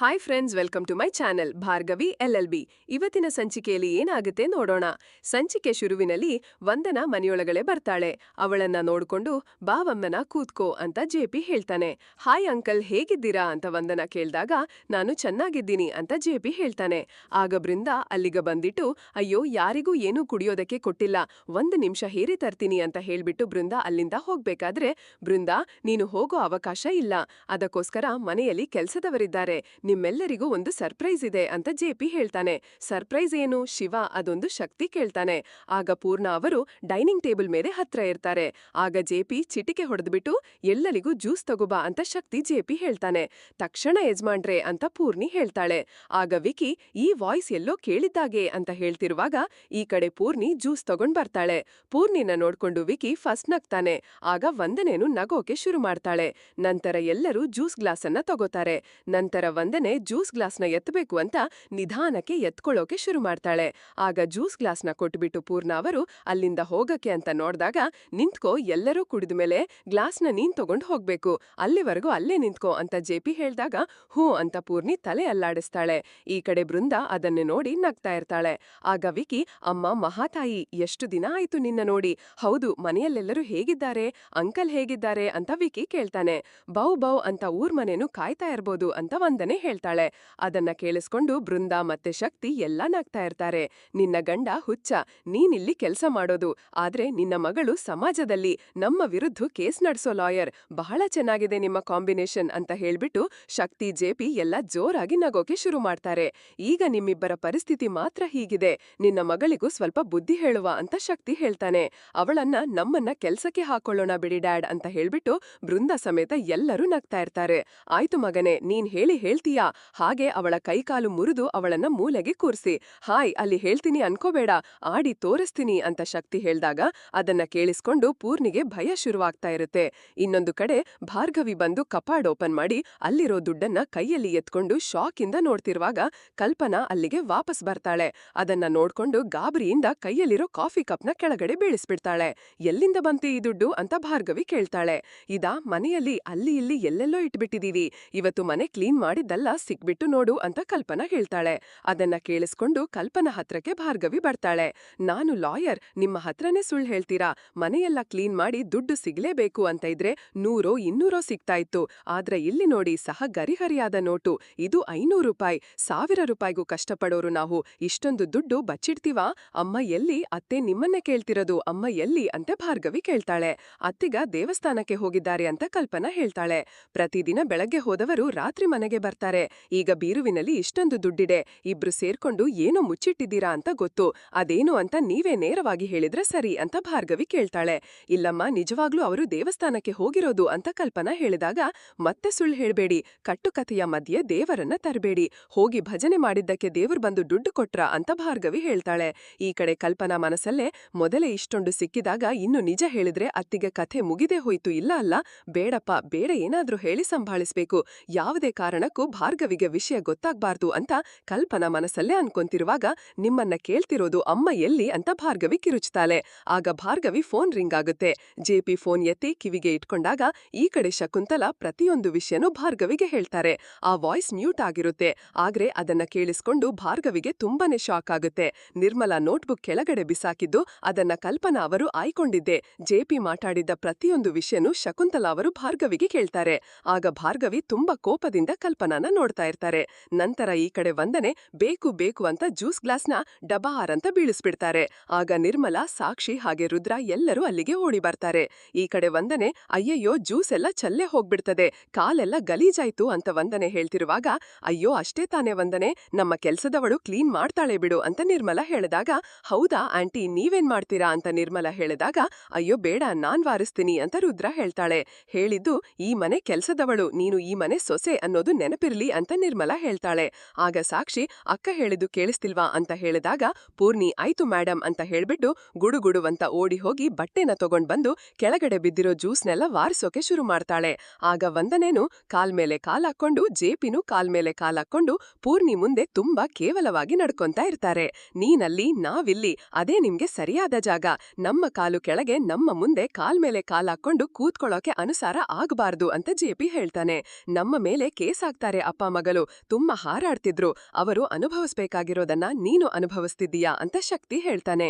Hi friends welcome to my channel Bhargavi L L B ಇವತ್ತಿನ ಸಂಚಿಕೆಯಲ್ಲಿ ಏನಾಗುತ್ತೆ ನೋಡೋಣ. ಸಂಚಿಕೆ ಶುರುವಿನಲ್ಲಿ ವಂದನ ಮನೆಯೊಳಗಡೆ ಬರ್ತಾಳೆ. ಅವಳನ್ನ ನೋಡ್ಕೊಂಡು, ಬಾವಮ್ಮನ ಕೂತ್ಕೋ ಅಂತ ಜೆಪಿ ಹೇಳ್ತಾನೆ. ಹಾಯ್ ಅಂಕಲ್ ಹೇಗಿದ್ದೀರಾ? ಅಂತ ವಂದನ ಕೇಳಿದಾಗ, ನಾನು ಚೆನ್ನಾಗಿದ್ದೀನಿ ಅಂತ ಜೆಪಿ ಹೇಳ್ತಾನೆ. ಆಗ ಬೃಂದ ಅಲ್ಲಿಗ ಬಂದಿಟ್ಟು, ಅಯ್ಯೋ, ಯಾರಿಗೂ ಏನೂ ಕುಡಿಯೋದಕ್ಕೆ ಕೊಟ್ಟಿಲ್ಲ. ಒಂದು ನಿಮಿಷ ಹೇರಿ ತರ್ತೀನಿ ಅಂತ ಹೇಳ್ಬಿಟ್ಟು ಬೃಂದ ಅಲ್ಲಿಂದ ಹೋಗ್ಬೇಕಾದ್ರೆ, ಬೃಂದ, ನೀನು ಹೋಗೋ ಅವಕಾಶ ಇಲ್ಲ. ಅದಕ್ಕೋಸ್ಕರ ಮನೆಯಲ್ಲಿ ಕೆಲ್ಸದವರಿದ್ದಾರೆ. ನಿಮ್ಮೆಲ್ಲರಿಗೂ ಒಂದು ಸರ್ಪ್ರೈಸ್ ಇದೆ ಅಂತ ಜೆಪಿ ಹೇಳ್ತಾನೆ. ಸರ್ಪ್ರೈಸ್ ಏನು? ಶಿವ ಅದೊಂದು ಶಕ್ತಿ ಕೇಳ್ತಾನೆ. ಆಗ ಪೂರ್ಣ ಅವರು ಡೈನಿಂಗ್ ಟೇಬಲ್ ಮೇಲೆ ಹತ್ರ ಇರ್ತಾರೆ. ಆಗ ಜೆಪಿ ಚಿಟಿಕೆ ಹೊಡೆದ್ಬಿಟ್ಟು, ಎಲ್ಲರಿಗೂ ಜ್ಯೂಸ್ ತಗೋಬಾ ಅಂತ ಶಕ್ತಿ ಜೆಪಿ ಹೇಳ್ತಾನೆ. ತಕ್ಷಣ ಯಜಮಾನ್ರೆ ಅಂತ ಪೂರ್ಣಿ ಹೇಳ್ತಾಳೆ. ಆಗ ವಿಕಿ, ಈ ವಾಯ್ಸ್ ಎಲ್ಲೋ ಕೇಳಿದ್ದಾಗೆ ಅಂತ ಹೇಳ್ತಿರುವಾಗ ಈ ಕಡೆ ಪೂರ್ಣಿ ಜ್ಯೂಸ್ ತಗೊಂಡ್ ಬರ್ತಾಳೆ. ಪೂರ್ಣಿನ ನೋಡ್ಕೊಂಡು ವಿಕಿ ಫಸ್ಟ್ ನಗ್ತಾನೆ. ಆಗ ವಂದನೇನು ನಗೋಕೆ ಶುರು ಮಾಡ್ತಾಳೆ. ನಂತರ ಎಲ್ಲರೂ ಜ್ಯೂಸ್ ಗ್ಲಾಸನ್ನ ತಗೋತಾರೆ. ನಂತರ ವಂದನೆ ಜ್ಯೂಸ್ ಗ್ಲಾಸ್ನ ಎತ್ತಬೇಕು ಅಂತ ನಿಧಾನಕ್ಕೆ ಎತ್ಕೊಳ್ಳೋಕೆ ಶುರು ಮಾಡ್ತಾಳೆ. ಆಗ ಜ್ಯೂಸ್ ಗ್ಲಾಸ್ನ ಕೊಟ್ಬಿಟ್ಟು ಪೂರ್ಣ ಅವರು ಅಲ್ಲಿಂದ ಹೋಗಕ್ಕೆ ಅಂತ ನೋಡಿದಾಗ, ನಿಂತ್ಕೋ, ಎಲ್ಲರೂ ಕುಡಿದ ಮೇಲೆ ಗ್ಲಾಸ್ನ ನೀನ್ ತಗೊಂಡು ಹೋಗ್ಬೇಕು. ಅಲ್ಲಿವರೆಗೂ ಅಲ್ಲೇ ನಿಂತ್ಕೋ ಅಂತ ಜೆಪಿ ಹೇಳ್ದಾಗ ಹೂ ಅಂತ ಪೂರ್ಣಿ ತಲೆ ಅಲ್ಲಾಡಿಸ್ತಾಳೆ. ಈ ಕಡೆ ಬೃಂದ ಅದನ್ನೇ ನೋಡಿ ನಗ್ತಾ ಇರ್ತಾಳೆ. ಆಗ ವಿಕಿ, ಅಮ್ಮ, ಮಹಾತಾಯಿ, ಎಷ್ಟು ದಿನ ಆಯ್ತು ನಿನ್ನ ನೋಡಿ? ಹೌದು, ಮನೆಯಲ್ಲೆಲ್ಲರೂ ಹೇಗಿದ್ದಾರೆ? ಅಂಕಲ್ ಹೇಗಿದ್ದಾರೆ? ಅಂತ ವಿಕಿ ಕೇಳ್ತಾನೆ. ಬೌ ಬೌ ಅಂತ ಊರ್ ಮನೇನು ಕಾಯ್ತಾ ಇರ್ಬೋದು ಅಂತ ವಂದನೆ ಹೇಳ್ತಾಳೆ. ಅದನ್ನ ಕೇಳಿಸ್ಕೊಂಡು ಬೃಂದ ಮತ್ತೆ ಶಕ್ತಿ ಎಲ್ಲ ನಗ್ತಾ ಇರ್ತಾರೆ. ನಿನ್ನ ಗಂಡ ಹುಚ್ಚ. ನೀನಿಲ್ಲಿ ಕೆಲಸ ಮಾಡೋದು. ಆದ್ರೆ ನಿನ್ನ ಮಗಳು ಸಮಾಜದಲ್ಲಿ ನಮ್ಮ ವಿರುದ್ಧ ಕೇಸ್ ನಡೆಸೋ ಲಾಯರ್. ಬಹಳ ಚೆನ್ನಾಗಿದೆ ನಿಮ್ಮ ಕಾಂಬಿನೇಷನ್ ಅಂತ ಹೇಳ್ಬಿಟ್ಟು ಶಕ್ತಿ ಜೆಪಿ ಎಲ್ಲ ಜೋರಾಗಿ ನಗೋಕೆ ಶುರು ಮಾಡ್ತಾರೆ. ಈಗ ನಿಮ್ಮಿಬ್ಬರ ಪರಿಸ್ಥಿತಿ ಮಾತ್ರ ಹೀಗಿದೆ. ನಿನ್ನ ಮಗಳಿಗೂ ಸ್ವಲ್ಪ ಬುದ್ಧಿ ಹೇಳುವ ಅಂತ ಶಕ್ತಿ ಹೇಳ್ತಾನೆ. ಅವಳನ್ನ ನಮ್ಮನ್ನ ಕೆಲ್ಸಕ್ಕೆ ಹಾಕೊಳ್ಳೋಣ ಬಿಡಿ ಡ್ಯಾಡ್ ಅಂತ ಹೇಳ್ಬಿಟ್ಟು ಬೃಂದ ಸಮೇತ ಎಲ್ಲರೂ ನಗ್ತಾ ಇರ್ತಾರೆ. ಆಯ್ತು ಮಗನೇ, ನೀನ್ ಹೇಳಿ ಹೇಳ್ತೀಯಾ? ಹಾಗೆ ಅವಳ ಕೈಕಾಲು ಮುರಿದು ಅವಳನ್ನ ಮೂಲೆಗೆ ಕೂರ್ಸಿ. ಹಾಯ್, ಅಲ್ಲಿ ಹೇಳ್ತೀನಿ ಅನ್ಕೋಬೇಡ. ಆಡಿ ತೋರಿಸ್ತೀನಿ ಅಂತ ಶಕ್ತಿ ಹೇಳ್ದಾಗ ಅದನ್ನ ಕೇಳಿಸ್ಕೊಂಡು ಪೂರ್ಣಿಗೆ ಭಯ ಶುರುವಾಗ್ತಾ ಇರುತ್ತೆ. ಇನ್ನೊಂದು ಕಡೆ ಭಾರ್ಗವಿ ಬಂದು ಕಪಾಡ್ ಓಪನ್ ಮಾಡಿ ಅಲ್ಲಿರೋ ದುಡ್ಡನ್ನ ಕೈಯಲ್ಲಿ ಎತ್ಕೊಂಡು ಇಂದ ನೋಡ್ತಿರುವಾಗ ಕಲ್ಪನಾ ಅಲ್ಲಿಗೆ ವಾಪಸ್ ಬರ್ತಾಳೆ. ಅದನ್ನ ನೋಡ್ಕೊಂಡು ಗಾಬರಿಯಿಂದ ಕೈಯಲ್ಲಿರೋ ಕಾಫಿ ಕಪ್ನ ಕೆಳಗಡೆ ಬೀಳಿಸ್ಬಿಡ್ತಾಳೆ. ಎಲ್ಲಿಂದ ಬಂತು ಈ ದುಡ್ಡು? ಅಂತ ಭಾರ್ಗವಿ ಕೇಳ್ತಾಳೆ. ಇದಾ ಮನೆಯಲ್ಲಿ, ಅಲ್ಲಿ, ಇಲ್ಲಿ ಎಲ್ಲೆಲ್ಲೋ ಇಟ್ಬಿಟ್ಟಿದೀವಿ. ಇವತ್ತು ಮನೆ ಕ್ಲೀನ್ ಮಾಡಿದ್ದಲ್ಲ. ಸಿಕ್ಬಿಟ್ಟು ನೋಡು ಅಂತ ಕಲ್ಪನಾ ಹೇಳ್ತಾಳೆ. ಅದನ್ನ ಕೇಳಿಸ್ಕೊಂಡು ಕಲ್ಪನಾ ಹತ್ರಕ್ಕೆ ಭಾರ್ಗವಿ ಬರ್ತಾಳೆ. ನಾನು ಲಾಯರ್, ನಿಮ್ಮ ಹತ್ರನೇ ಸುಳ್ಳು ಹೇಳ್ತೀರಾ? ಮನೆಯೆಲ್ಲ ಕ್ಲೀನ್ ಮಾಡಿ ದುಡ್ಡು ಸಿಗ್ಲೇಬೇಕು ಅಂತ ಇದ್ರೆ ನೂರೋ, ಇನ್ನೂರೋ ಸಿಗ್ತಾ ಇತ್ತು ಆದ್ರೆ ಇಲ್ಲಿ ನೋಡಿ ಸಹ ಗರಿಹರಿಯಾದ ನೋಟು. ಇದು ಐನೂರು ರೂಪಾಯಿ. ಸಾವಿರ ರೂಪಾಯಿಗೂ ಕಷ್ಟಪಡೋರು ನಾವು. ಇಷ್ಟೊಂದು ದುಡ್ಡು ಬಚ್ಚಿಡ್ತೀವಾ? ಅಮ್ಮ ಎಲ್ಲಿ? ಅತ್ತೆ ನಿಮ್ಮನ್ನೇ ಕೇಳ್ತಿರೋದು. ಅಮ್ಮ ಎಲ್ಲಿ? ಅಂತ ಭಾರ್ಗವಿ ಕೇಳ್ತಾಳೆ. ಅತ್ತಿಗ ದೇವಸ್ಥಾನಕ್ಕೆ ಹೋಗಿದ್ದಾರೆ ಅಂತ ಕಲ್ಪನಾ ಹೇಳ್ತಾಳೆ. ಪ್ರತಿದಿನ ಬೆಳಗ್ಗೆ ಹೋದವರು ರಾತ್ರಿ ಮನೆಗೆ ಬರ್ತಾರೆ. ಈಗ ಬೀರುವಿನಲ್ಲಿ ಇಷ್ಟೊಂದು ದುಡ್ಡಿದೆ. ಇಬ್ರು ಸೇರ್ಕೊಂಡು ಏನೋ ಮುಚ್ಚಿಟ್ಟಿದ್ದೀರಾ ಅಂತ ಗೊತ್ತು. ಅದೇನು ಅಂತ ನೀವೇ ನೇರವಾಗಿ ಹೇಳಿದ್ರೆ ಸರಿ ಅಂತ ಭಾರ್ಗವಿ ಕೇಳ್ತಾಳೆ. ಇಲ್ಲಮ್ಮ, ನಿಜವಾಗ್ಲೂ ಅವರು ದೇವಸ್ಥಾನಕ್ಕೆ ಹೋಗಿರೋದು ಅಂತ ಕಲ್ಪನಾ ಹೇಳಿದಾಗ, ಮತ್ತೆ ಸುಳ್ಳು ಹೇಳ್ಬೇಡಿ. ಕಟ್ಟುಕಥೆಯ ಮಧ್ಯೆ ದೇವರನ್ನ ತರಬೇಡಿ. ಹೋಗಿ ಭಜನೆ ಮಾಡಿದ್ದಕ್ಕೆ ದೇವರು ಬಂದು ದುಡ್ಡು ಕೊಟ್ರ ಅಂತ ಭಾರ್ಗವಿ ಹೇಳ್ತಾಳೆ. ಈ ಕಡೆ ಕಲ್ಪನಾ ಮನಸ್ಸಲ್ಲೇ ಮೊದಲೇ ಇಷ್ಟೊಂದು ಸಿಕ್ಕಿದಾಗ ಇನ್ನು ನಿಜ ಹೇಳಿದ್ರೆ ಅತ್ತಿಗೆ ಕಥೆ ಮುಗಿದೇ ಹೋಯ್ತು ಇಲ್ಲ ಅಲ್ಲ? ಬೇಡಪ್ಪ, ಬೇಡ ಏನಾದ್ರೂ ಹೇಳಿ ಸಂಭಾಳಿಸ್ಬೇಕು. ಯಾವುದೇ ಕಾರಣಕ್ಕೂ ಭಾರ್ಗವಿಗೆ ವಿಷಯ ಗೊತ್ತಾಗ್ಬಾರ್ದು ಅಂತ ಕಲ್ಪನಾ ಮನಸ್ಸಲ್ಲೇ ಅನ್ಕೊಂತಿರುವಾಗ ನಿಮ್ಮನ್ನ ಕೇಳ್ತಿರೋದು ಅಮ್ಮ ಎಲ್ಲಿ ಅಂತ ಭಾರ್ಗವಿ ಕಿರುಚ್ತಾಳೆ. ಆಗ ಭಾರ್ಗವಿ ಫೋನ್ ರಿಂಗ್ ಆಗುತ್ತೆ. ಜೆಪಿ ಫೋನ್ ಎತ್ತಿ ಕಿವಿಗೆ ಇಟ್ಕೊಂಡಾಗ ಈ ಕಡೆ ಶಕುಂತಲ ಪ್ರತಿಯೊಂದು ವಿಷಯನೂ ಭಾರ್ಗವಿಗೆ ಹೇಳ್ತಾರೆ. ಆ ವಾಯ್ಸ್ ಮ್ಯೂಟ್ ಆಗಿರುತ್ತೆ. ಆದ್ರೆ ಅದನ್ನ ಕೇಳಿಸ್ಕೊಂಡು ಭಾರ್ಗವಿಗೆ ತುಂಬಾನೇ ಶಾಕ್ ಆಗುತ್ತೆ. ನಿರ್ಮಲಾ ನೋಟ್ಬುಕ್ ಕೆಳಗಡೆ ಬಿಸಾಕಿದ್ದು ಅದನ್ನ ಕಲ್ಪನಾ ಅವರು ಆಯ್ಕೊಂಡಿದ್ದೆ. ಜೆಪಿ ಮಾತಾಡಿದ್ದ ಪ್ರತಿಯೊಂದು ವಿಷಯನೂ ಶಕುಂತಲಾ ಅವರು ಭಾರ್ಗವಿಗೆ ಕೇಳ್ತಾರೆ. ಆಗ ಭಾರ್ಗವಿ ತುಂಬಾ ಕೋಪದಿಂದ ಕಲ್ಪನಾನ ನೋಡ್ತಾ ಇರ್ತಾರೆ. ನಂತರ ಈ ಕಡೆ ವಂದನೆ ಬೇಕು ಬೇಕು ಅಂತ ಜ್ಯೂಸ್ ಗ್ಲಾಸ್ನ ಡಬಾರ್ ಅಂತ ಬೀಳಿಸ್ಬಿಡ್ತಾರೆ. ಆಗ ನಿರ್ಮಲಾ, ಸಾಕ್ಷಿ ಹಾಗೆ ರುದ್ರ ಎಲ್ಲರೂ ಅಲ್ಲಿಗೆ ಓಡಿ ಬರ್ತಾರೆ. ಈ ಕಡೆ ವಂದನೆ ಅಯ್ಯಯ್ಯೋ ಜ್ಯೂಸ್ ಎಲ್ಲ ಚಲ್ಲೆ ಹೋಗ್ಬಿಡ್ತದೆ, ಕಾಲೆಲ್ಲ ಗಲೀಜಾಯ್ತು ಅಂತ ವಂದನೆ ಹೇಳ್ತಿರುವಾಗ, ಅಯ್ಯೋ ಅಷ್ಟೇ ತಾನೇ ವಂದನೆ, ನಮ್ಮ ಕೆಲ್ಸದವಳು ಕ್ಲೀನ್ ಮಾಡ್ತಾಳೆ ಬಿಡು ಅಂತ ನಿರ್ಮಲಾ ಹೇಳಿದಾಗ, ಹೌದಾ ಆಂಟಿ ನೀವೇನ್ ಮಾಡ್ತೀರಾ ಅಂತ ನಿರ್ಮಲಾ ಹೇಳಿದಾಗ, ಅಯ್ಯೋ ಬೇಡ ನಾನ್ ವಾರಿಸ್ತೀನಿ ಅಂತ ರುದ್ರ ಹೇಳ್ತಾಳೆ. ಹೇಳಿದ್ದು, ಈ ಮನೆ ಕೆಲ್ಸದವಳು, ನೀನು ಈ ಮನೆ ಸೊಸೆ ಅನ್ನೋದು ನೆನಪಿರ್ಲಿ ಅಂತ ನಿರ್ಮಲಾ ಹೇಳ್ತಾಳೆ. ಆಗ ಸಾಕ್ಷಿ, ಅಕ್ಕ ಹೇಳಿದ್ದು ಕೇಳಿಸ್ತಿಲ್ವಾ? ಅಂತ ಹೇಳಿದಾಗ, ಪೂರ್ಣಿ, ಆಯ್ತು ಮೇಡಮ್ ಅಂತ ಹೇಳ್ಬಿಟ್ಟು ಗುಡುಗುಡುವಂತ ಓಡಿ ಹೋಗಿ ಬಟ್ಟೆನ ತಗೊಂಡ್ ಬಂದು ಕೆಳಗಡೆ ಬಿದ್ದಿರೋ ಜ್ಯೂಸ್ನೆಲ್ಲ ವಾರಿಸೋಕೆ ಶುರು ಮಾಡ್ತಾಳೆ. ಆಗ ವಂದನೇನು ಕಾಲ್ಮೇಲೆ ಕಾಲಾಕೊಂಡು ಜೇಪಿನೂ ಕಾಲ್ಮೇಲೆ ಕಾಲಾಕೊಂಡು ಪೂರ್ಣಿ ಮುಂದೆ ತುಂಬಾ ಕೇವಲವಾಗಿ ನಡ್ಕೊಂತಾ ಇರ್ತಾರೆ. ನೀನಲ್ಲಿ, ನಾವಿಲ್ಲಿ, ಅದೇ ನಿಮ್ಗೆ ಸರಿಯಾದ ಜಾಗ. ನಮ್ಮ ಕಾಲು ಕೆಳಗೆ, ನಮ್ಮ ಮುಂದೆ ಕಾಲ್ಮೇಲೆ ಕಾಲಾಕೊಂಡು ಕೂತ್ಕೊಳ್ಳೋಕೆ ಅನುಸಾರ ಆಗ್ಬಾರ್ದು ಅಂತ ಜೆಪಿ ಹೇಳ್ತಾನೆ. ನಮ್ಮ ಮೇಲೆ ಕೇಸ್ ಹಾಕ್ತಾರೆ ಅಪ್ಪ ಮಗಳು ತುಂಬ ಹಾರಾಡ್ತಿದ್ರು. ಅವರು ಅನುಭವಿಸ್ಬೇಕಾಗಿರೋದನ್ನ ನೀನು ಅನುಭವಿಸ್ತಿದ್ದೀಯಾ ಅಂತ ಶಕ್ತಿ ಹೇಳ್ತಾನೆ.